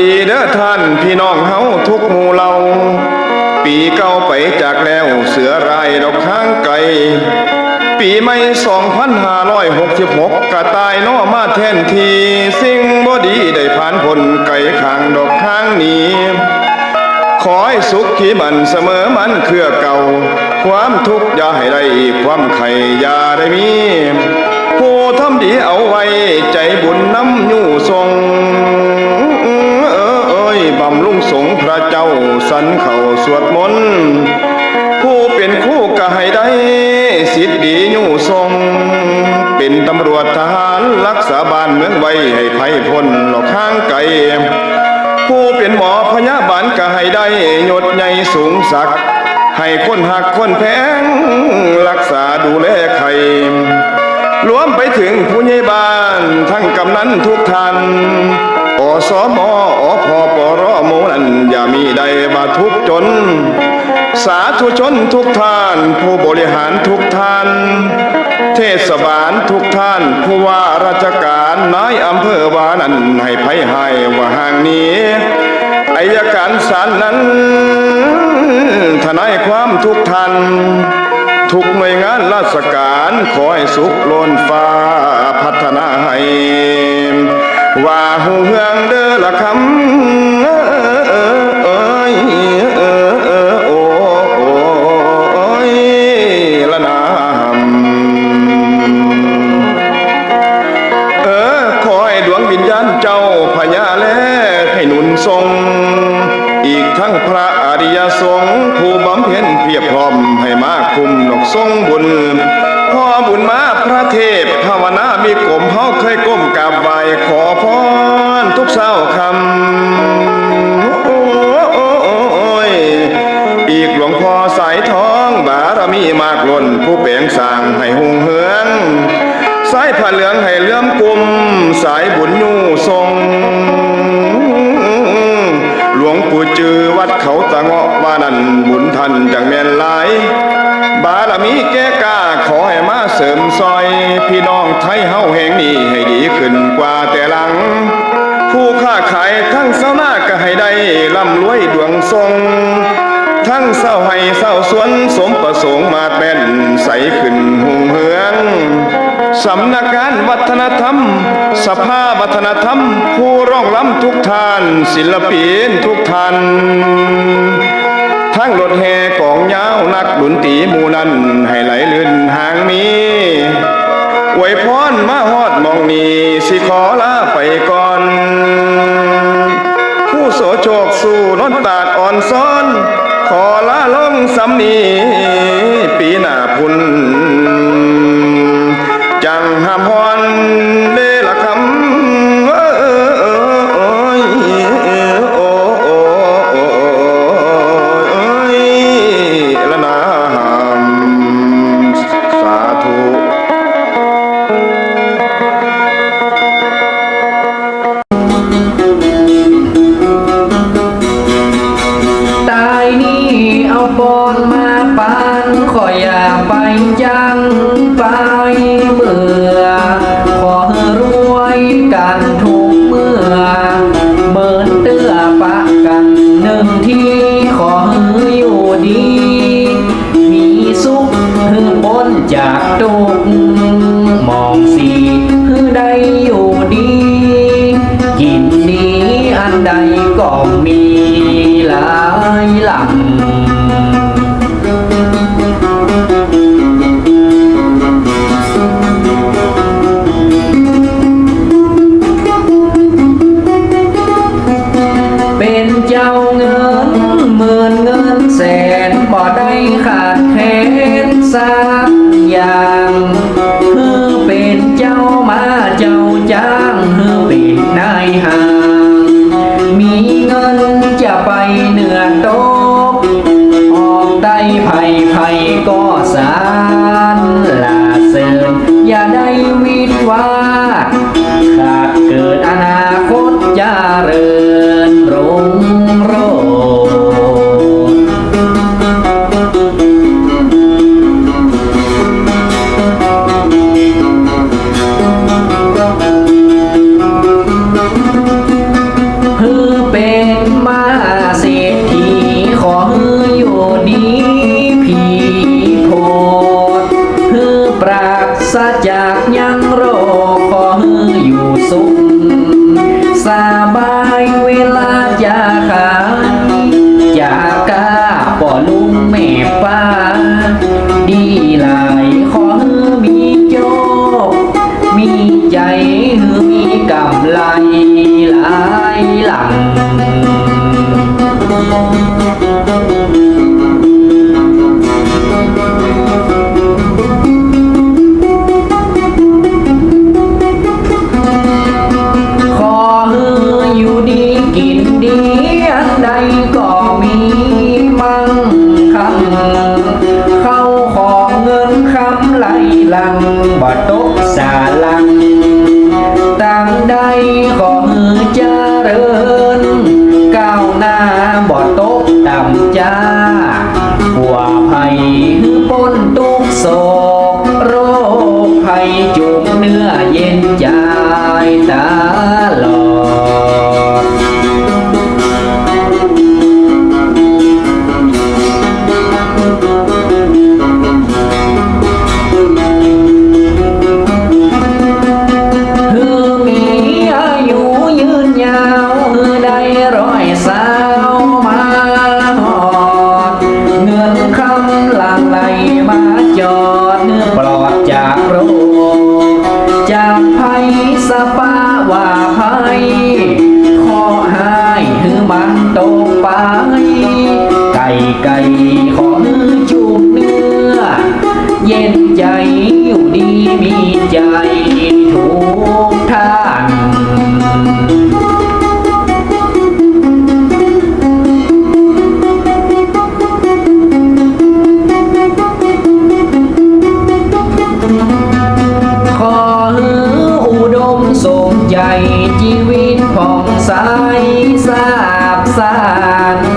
ดีเด้อท่านพี่น้องเฮาทุกหมู่เรา ปีเก่าไปจากแล้วเสือรายดอกข้างไกล ปีใหม่2566กระตายน้อมาแทนที สิ่งบ่ดีได้ผ่านพ้นไก่ข้างดอกข้างนี้ขอให้สุขที่มันเสมอมันเครือเก่า ความทุกข์อย่าให้ได้อีกความไข่อย่าได้มี ผู้ทำดีเอาไว้ใจบุญน้ำยู่ทรง บำรุงสงพระเจ้าสันเขาสวดมนต์ผู้เป็นคู่ก็ให้ได้ สิทธิ์ดีอยู่ทรง เป็นตำรวจทหารรักษาบ้านเมืองไว้ให้ภัยพ้นหลอกข้างไกลผู้เป็นหมอพยาบาลก็ให้ได้ยศใหญ่สูงสัก ให้คนหักคนแพง รักษาดูแลใครรวมไปถึงผู้ใหญ่บ้านทั้งกำนันทุกท่าน สมอพปรโมนันอย่ามีใดมาทุกจน สาธุชนทุกท่าน ผู้บริหารทุกท่าน เทศบาลทุกท่าน ผู้ว่าราชการนายอำเภอวานันให้ไผให้ว่าห่างนี้อายการศาลนั้นทนายความทุกท่านทุกหน่วยงานราชการขอให้สุขล้นฟ้าพัฒนาให้ ว่าหูเฮืองเด้อละคำ วัดเขาตะเงาะว่านั่นบุญทันจังแม่นหลาย บารมีแก้กล้าขอให้มาเสริมซอย พี่น้องไทยเฮาแห่งนี้ให้ดีขึ้นกว่าแต่หลัง ผู้ค้าขายทั้งเศร้าหน้าก็ให้ได้ร่ำรวยดวงทรงทั้งเศร้าให้เศร้าสวนสมประสงค์มาเป็นใสขึ้นหุงเฮือง สำนักงานวัฒนธรรม สภาวัฒนธรรม ผู้ร้องล้ำทุกท่าน ศิลปินทุกท่านทั้งรถแห่กองยาวนักดนตรีมูนันให้ไหลลื่นหางมีอวยพรมาฮอดมองนีสิขอลาไปก่อน ผู้โสโชคสู่นนตาดอ่อนซ้อน ขอลาลงสำนีปีหน้าพุน จังหามฮอนเดล กันทุกเมื่อเมินเตื้อปะกันหนึ่งที่ขอให้อยู่ดี มีสุขคือพ้นจากทุกมองสีคือได้อยู่ดี กินดีอันใดก็มีหลายหลัง ราจากยังโรคขอฮืออยู่สุขสบายเวลาจะขายจากกาป่อลุงแม่ป้า ดีหลายขอฮือมีโจกมีใจหือมีกำไรหลายหลังข คำเข้าของ มีใจทุกท่านขอฮืออุดมสมใจชีวิตผ่องใสสาบสาน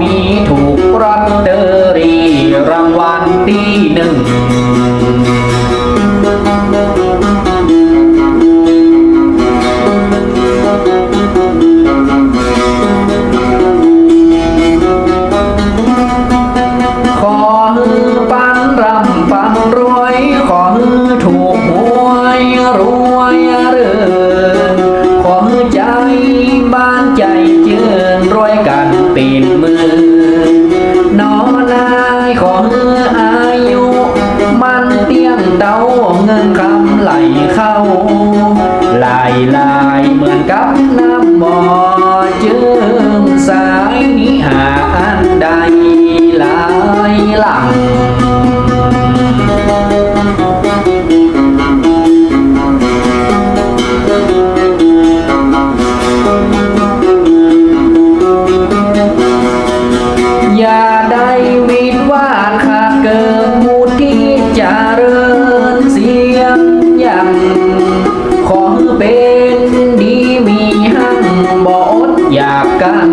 มีถูกรอตเตอรี่รางวัลที่หนึ่งขอฮือปันรำปันรวย ขอฮือถูกหวยร สายนิหานใดหลายหลังอย่าได้วิดวาดขาดเกินมูที่จะเริญเสียงยังขอเป็นดีมีหั่งบอดอยากกัน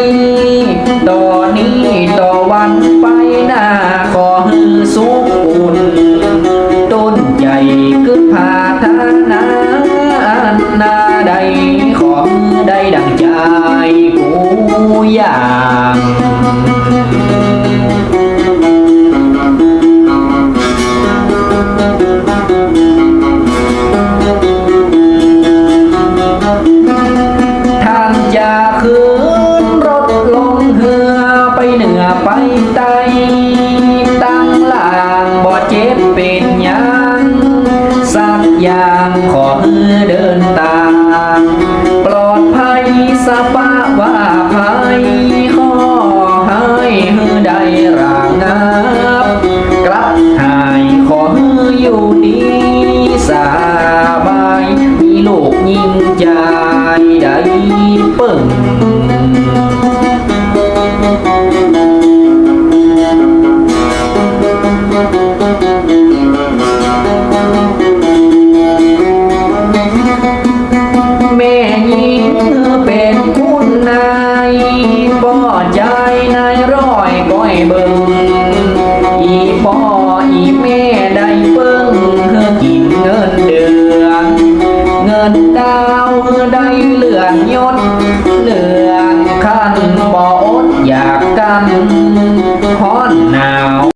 ใไปตายตั้งล่างบ่เจ็บเป็นยันสักอย่างขอเดินตาม ปลอดภัยสปาว่าภัยขอให้ได้รางนับกลับหายขออยู่ดี